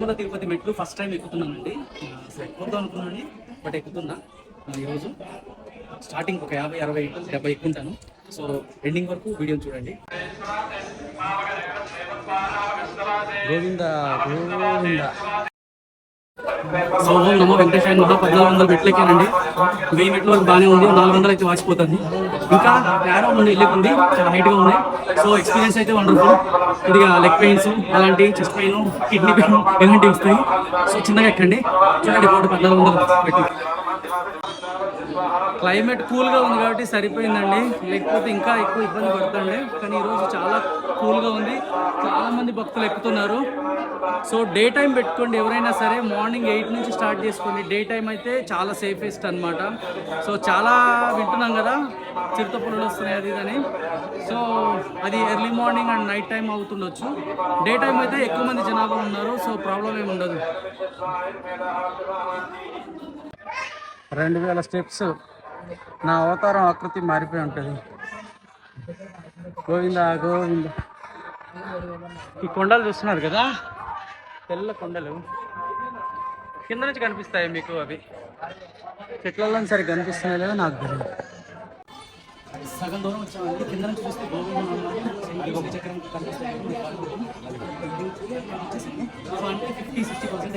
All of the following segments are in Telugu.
తిరుమల తిరుపతి మెట్లు ఫస్ట్ టైం ఎక్కుతున్నానండి అసలు ఎక్కువద్దాం అనుకున్నాను బట్ ఎక్కుతున్నా. ఈరోజు స్టార్టింగ్ ఒక యాభై అరవై డెబ్బై ఎక్కుంటాను. సో ఎండింగ్ వరకు వీడియో చూడండి. గోవింద గోవింద. సో ఓం నమో వెంకటేశ్వర మహా పద్నాలుగు వందల మెట్లు ఎక్కానండి వెయ్యి మెట్ల వరకు బాగానే ఉంది. నాలుగు వందలు అయితే వాసిపోతుంది ఇంకా నేరో ఉంది వెళ్ళి ఉంది. చాలా హైట్గా ఉన్నాయి సో ఎక్స్పీరియన్స్ అయితే వండర్ఫుల్ కొద్దిగా లెగ్ పెయిన్స్ అలాంటి చెస్ట్ పెయిన్ కిడ్నీ పెయిన్ ఇలాంటివి వస్తాయి. సో చిన్నగా ఎక్కండి. చూడండి బోర్డు పద్నాలుగు వందలు పెట్టి క్లైమేట్ కూల్గా ఉంది కాబట్టి సరిపోయిందండి. లేకపోతే ఇంకా ఎక్కువ ఇబ్బంది పడుతుండే కానీ ఈరోజు చాలా కూల్గా ఉంది. చాలామంది భక్తులు ఎక్కుతున్నారు. సో డే టైం పెట్టుకోండి ఎవరైనా సరే. మార్నింగ్ ఎయిట్ నుంచి స్టార్ట్ చేసుకోండి. డే టైం అయితే చాలా సేఫెస్ట్ అన్నమాట. సో చాలా వింటున్నాం కదా. చిరుత పుల్లలు వస్తున్నాయి అది అని. సో అది early morning and night time అవుతుండొచ్చు. Day time అయితే ఎక్కువ మంది జనాభా ఉన్నారు. సో ప్రాబ్లం ఏమి ఉండదు. రెండు వేల స్టెప్స్ నా అవతారం ఆకృతి మారిపోయి ఉంటుంది. గోవింద గోవింద. ఈ కొండలు చూస్తున్నారు కదా? తెల్ల కొండలు. కింద నుంచి కనిపిస్తాయి మీకు అవి. చెట్లలో సరే కనిపిస్తున్నాయి లేదో నాకు తెలియదు సగం దూరం వచ్చామండి. కింద నుంచి చూస్తే గోవింద ఒక చక్రం కనిపిస్తాయి అంటే fifty sixty percent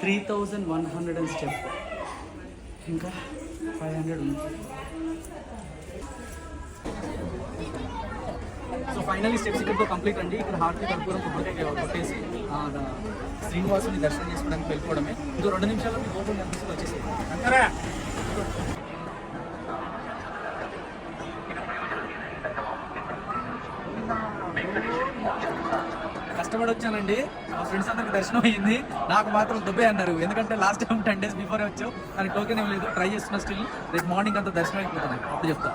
three thousand one hundred and step. ఇంకా ఫైవ్ హండ్రెడ్ ఉంది. సో ఫైనల్లీ స్టెప్స్ ఇక్కడితో కంప్లీట్ అండి. ఇక్కడ హార్ట్కి కర్పూరం కొబ్బరికాయ కొట్టేసి శ్రీనివాసుని దర్శనం చేసుకోవడానికి వెళ్ళిపోవడమే. ఇంకో రెండు నిమిషాల్లో మీ గోపురం కనిపిస్తుంది వచ్చేసి కష్టపడి వచ్చానండి మా ఫ్రెండ్స్ అందరికి దర్శనం అయ్యింది. నాకు మాత్రం దుబ్బే అన్నారు. ఎందుకంటే last time ten days before వచ్చావు. కానీ టోకెన్ ఏం లేదు. ట్రై చేస్తున్నా స్టిల్ రేపు మార్నింగ్ అంతా దర్శనం అయిపోతుంది. అప్పుడు చెప్తా.